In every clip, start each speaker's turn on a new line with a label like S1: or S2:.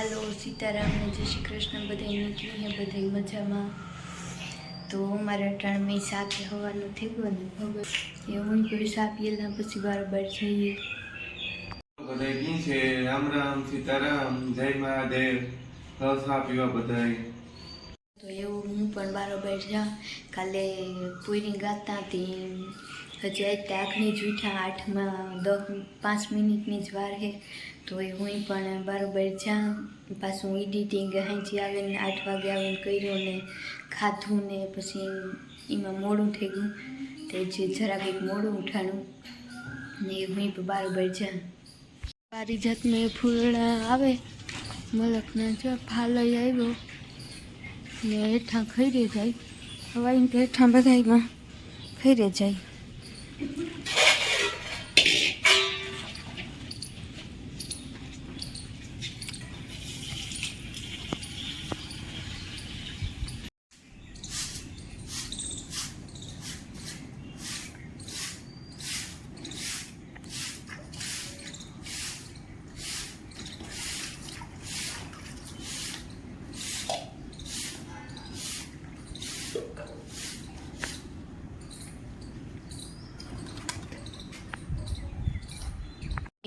S1: હાલો સીતારામને જય શ્રી કૃષ્ણ બધા નીકળી ને બધા મજામાં. તો મારા ત્રણ મેં સાથે હવાનું થઈ ગયું ને ભગવાન એ હું કોઈ સાપ પીએલા પછી બરાબર જઈએ.
S2: બધા કેમ છે? રામ રામ સીતારામ જય મહાદેવ. રસ આ બધા
S1: તો એવું હું પણ બરાબર જા. કાલે પૂરી ગાતા હતી. હજી આજ આંખની જ ઉઠા આઠમાં દસ પાંચ મિનિટની જ વાર હે તો એ હું પણ બરાબર જા પાછું એડિટિંગ હાંચી આવીને આઠ વાગે આવીને કર્યું ને ખાધું ને પછી એમાં મોડું થઈ ગયું તે જે જરાક એક મોડું ઉઠાણું ને હું પણ બરાબર જા પારિજાતમાં એ ફૂલડા આવે, મલકના જો ફાલય આવ્યો ને હેઠાં ખૈરે જાય હવાઈ હેઠાં બધામાં ખૈરે જાય.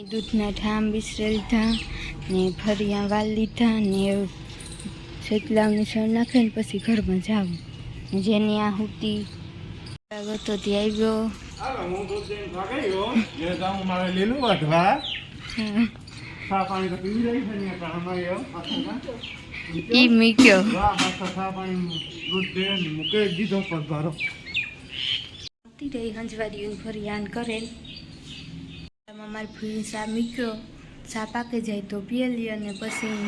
S1: દૂધના ઠામ વિસરે લીધા ને ફરિયા વાલ લીધા ને શેતલાવની સળ નાખે ને પછી ઘરમાં જાવ જેની આ હુતી તો ત્યાં આવ્યો હંજવારી ફરિયાન કરે એમાં મારી ફૂઈ સા મીક્યો સા પાકે જાય તો પીએલી અને પછી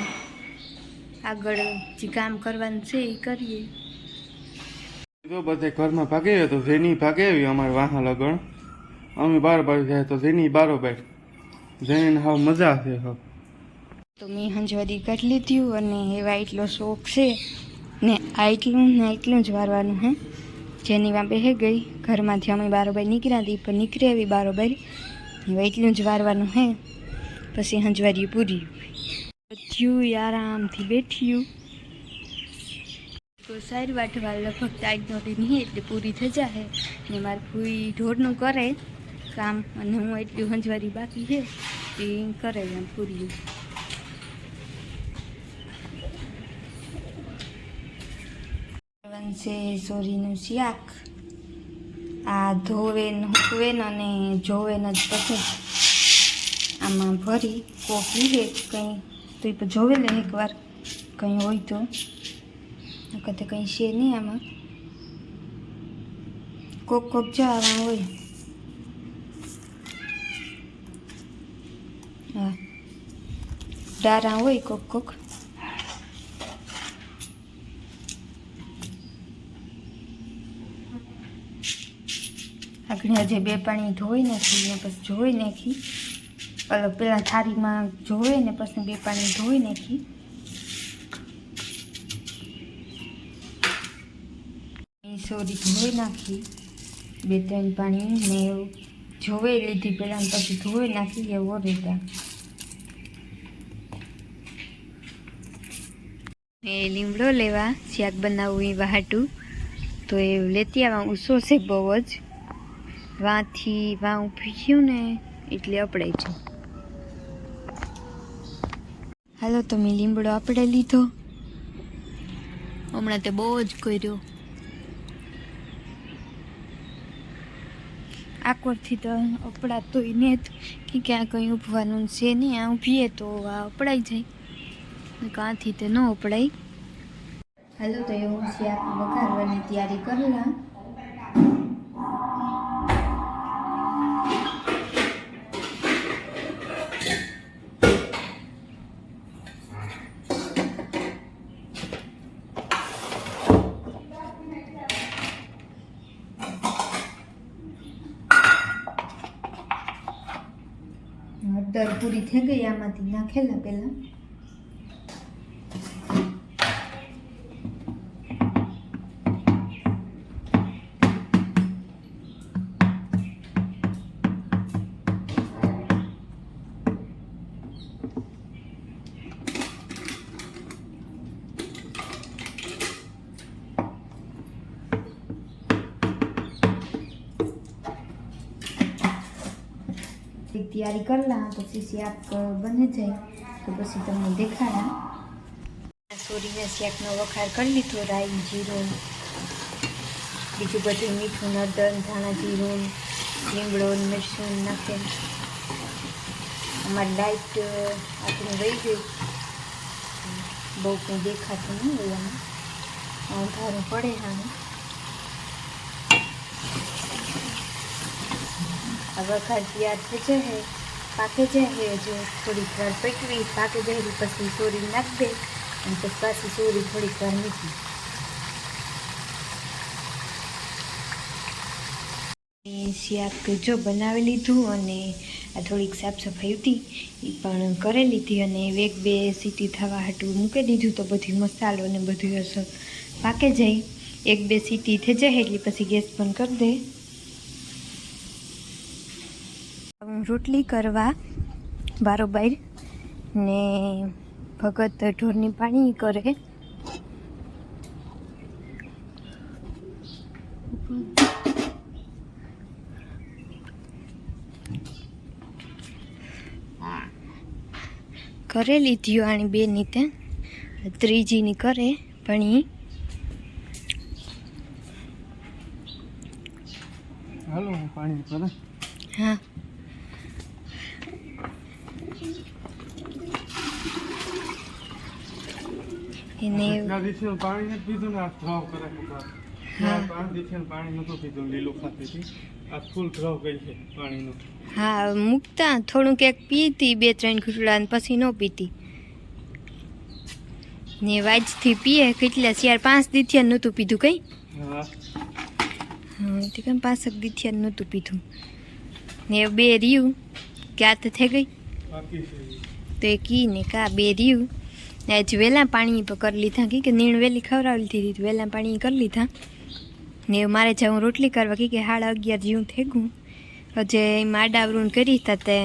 S1: આગળ જે કામ કરવાનું છે એ કરીએ.
S2: તો બધે ઘરમાં ભાગે તો જેની ભાગે આવી અમારે વાહન લગણ અમે બાર બાર જાય તો જેની બારોબાર જઈને હાવ મજા આવે હાવ
S1: તો મેં હંજવાદી કાઢી લીધું અને એવા એટલો શોખ છે ને આ એટલું ને એટલું જ વારવાનું હે. જેની વાં બેહે ગઈ. ઘરમાંથી અમે બારોબાર નીકળ્યા હતી પણ નીકળી આવી બારોબાર એવા એટલું જ વારવાનું હે પછી હંજવારી પૂરી થયું આરામથી બેઠ્યું તો સારી વાટવા લગભગ આજનો દી નહીં એટલે પૂરી થઈ જાય ને મારી ફૂઈ ઢોરનું કરે કામ અને હું એટલું હંજવારી બાકી છે એ કરે એમ પૂરી છે સોરીનું શાક આ ધોવેન હુકવેન અને જોવેન જ પછી આમાં ભરી, કોફી હે કંઈ. તો એ જોવે લે એકવાર, કંઈ હોય તો. વખતે કંઈ છે નહીં આમાં. કોક કોક જવામાં હોય. હા. ડારા હોય કોક કોક. આગળ જે બે પાણી ધોઈ નાખી ને પછી ધોઈ નાખી. પેલો પેલા થાળીમાં ધોઈ ને પછી બે પાણી ધોઈ નાખી. સોરી ધોઈ નાખી. બે, ત્રણ પાણી ને એવું જોવે લીધી પહેલાં પછી ધોઈ નાખી એવો રીતા. એ લીમડો લેવા, શાક બનાવવું એ વહાટું. તો એ લેતી આવવા ઉસો છે બહુ જ. વાંથી વા ઊભી થયું ને એટલે અપડાય છે હાલો તમે લીમડો આપણે લીધો. હમણાં તે બહુ જ કર્યો. આકવરથી તો અપડાતોય ને કે ક્યાં કંઈ ઊભવાનું છે નહીં આ ઊભીએ તો આ અપડાઈ જાય. કાંથી તે ન અપડાય હાલો, તો એવું શાક વઘારવાની તૈયારી કરલા હળદર પૂરી થઈ ગઈ આમાંથી નાખેલા પહેલા. તૈયારી કરલા, પછી શાક બને જાય. તો પછી તમને દેખાડા. સોરીના શાકનો વખાર કરી લીધો, રાઈ, જીરું, બીજું બધું મીઠું નદન ધાણા, જીરું, લીમડો ને નાખે અમારી લાઈટ આપણે રહી ગઈ બહુ કંઈ દેખાતું નહીં એમાં અંધારું પડે હા આ વખાર તૈયાર થઈ જશે પાકે જાય હજુ થોડીક વાર પકવી, પાકે જાય પછી સોરી નાખી દે, અને પછી પાછી સોરી થોડીક વાર મૂકી. શાક જો બનાવી લીધું અને આ થોડીક સાફ સફાઈ હતી એ પણ કરી લીધી અને એક બે સીટી થવા હાટું મૂકી દીધું, તો બધી મસાલો ને બધું પાકે જાય. એક બે સીટી થઈ જાય એટલે પછી ગેસ બંધ કરી દે હું રોટલી કરવા બારોબાર ને ભગત ઢોરની પાણી કરે. કરે લીધી આની બે ની તે ત્રીજીની કરે પણ એ
S2: હાલો પાણી
S1: હા. એને
S2: પાણી પીધું ને આ ધ્રાવ કરે
S1: હા.
S2: પાંચ દિવસે પાણી
S1: હા મૂકતા થોડુંક એક પીતી બે ત્રણ ઘૂંટડા ને પછી ન પીતી. ને વાજથી પીએ કેટલા ચાર પાંચ દીથિયા નહોતું પીધું કઈ?
S2: હા.
S1: તે કેમ પાંચક દીથિયા નહોતું પીધું? ને બે રહ્યું ક્યાં તો થઈ ગઈ? તો એ કી ને કા બે રહ્યું ને આજ વહેલા પાણી કરી લીધા કી કે નીણ વહેલી ખવડાવી લીધી હતી વહેલા પાણી કરી લીધા. ને મારે જાઉં રોટલી કરવા કી કે સાડા અગિયાર જેવું થઈ ગયું. હજે એમાં કરી તા તે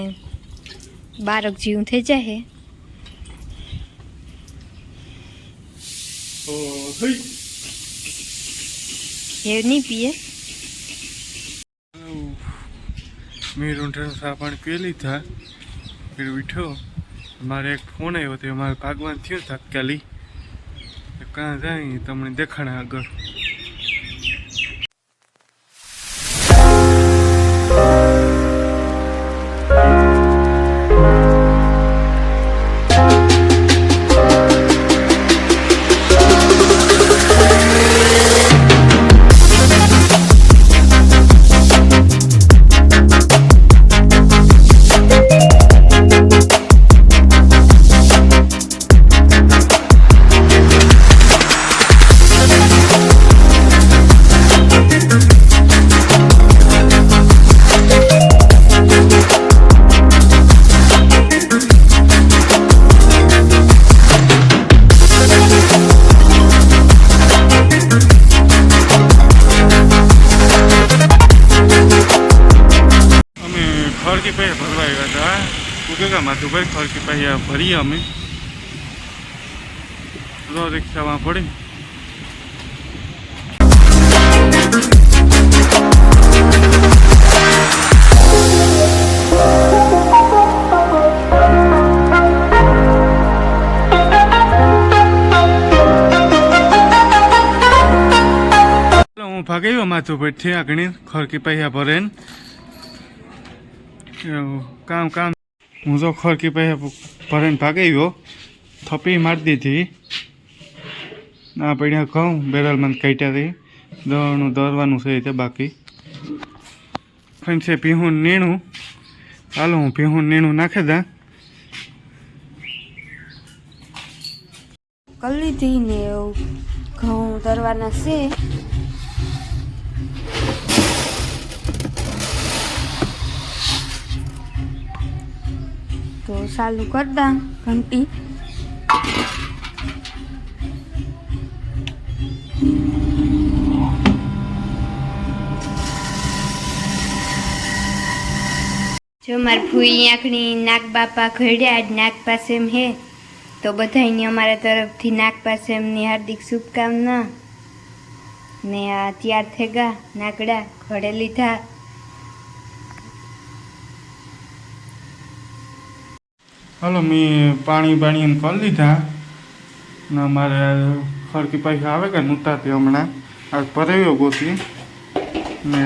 S1: બારક જેવું થઈ જાય એ નહીં પીએ.
S2: મેં ચા પાણી પી લીધા. ફિર ઉઠ્યો. મારે એક ફોન આવ્યો હતો મારે ભાગવાન થયો તાત્કાલિક કાં જાય તમને દેખાણે આગળ. ખડકી પૈયા ભરવા આવ્યા હતા ઉગેગા માધુભાઈ ખડકી પૈયા ભરીએ અમે. રો રિક્ષામાં પડી. હું ભાગ્યો માધુભાઈ થી આગળ ખરકી પૈયા ભરે ને કામ કામ. હું તો ખોરકી પછી ભરીને ભાગી ગયો થપી મારી દીધી. ના પડ્યા ઘઉં બેરલમાં કાઢ્યા હતી દળનું દરવાનું છે તે બાકી. ફરી છે પીહું નીણું. ચાલો હું ભીહું નીણું નાખે દા.
S1: કરી લીધી ને એવું ઘઉં તરવાના છે. તો ચાલુ કરતા ઘંટી. જો મારે ફૂઈ આંખની નાગ બાપા ઘડ્યા નાગ પાસે એમ હે, તો બધાને અમારા તરફથી નાગ પાસે એમની હાર્દિક શુભકામના. ને આ તૈયાર થઈ ગયા નાગડા ઘડે લીધા.
S2: હાલો મેં પાણી બાણી કરી લીધા. ને મારે ખરકી પૈસા આવે કે નહોતા હમણાં. આજ પરેવ્યો ગોતી. ને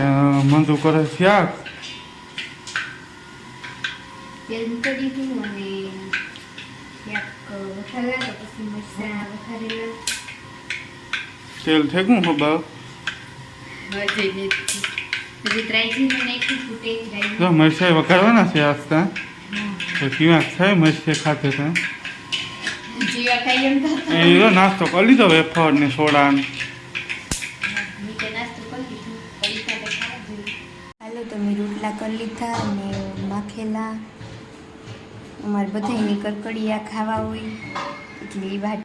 S2: મંજુ કરે શાક.
S1: તેલ તો ફૂટે રાઈ
S2: જો મરચાઈ વઘારવાના છે આસ્તા તો કેવા થાય મસ્ત ખાતે
S1: તો.
S2: નાસ્તો કરી લીધો વેફર ને સોડા ને.
S1: હાલો તો મેં રોટલા કરી લીધા અને માખેલા. અમારે બધાયની કરકડિયા ખાવા હોય એટલે એ વાત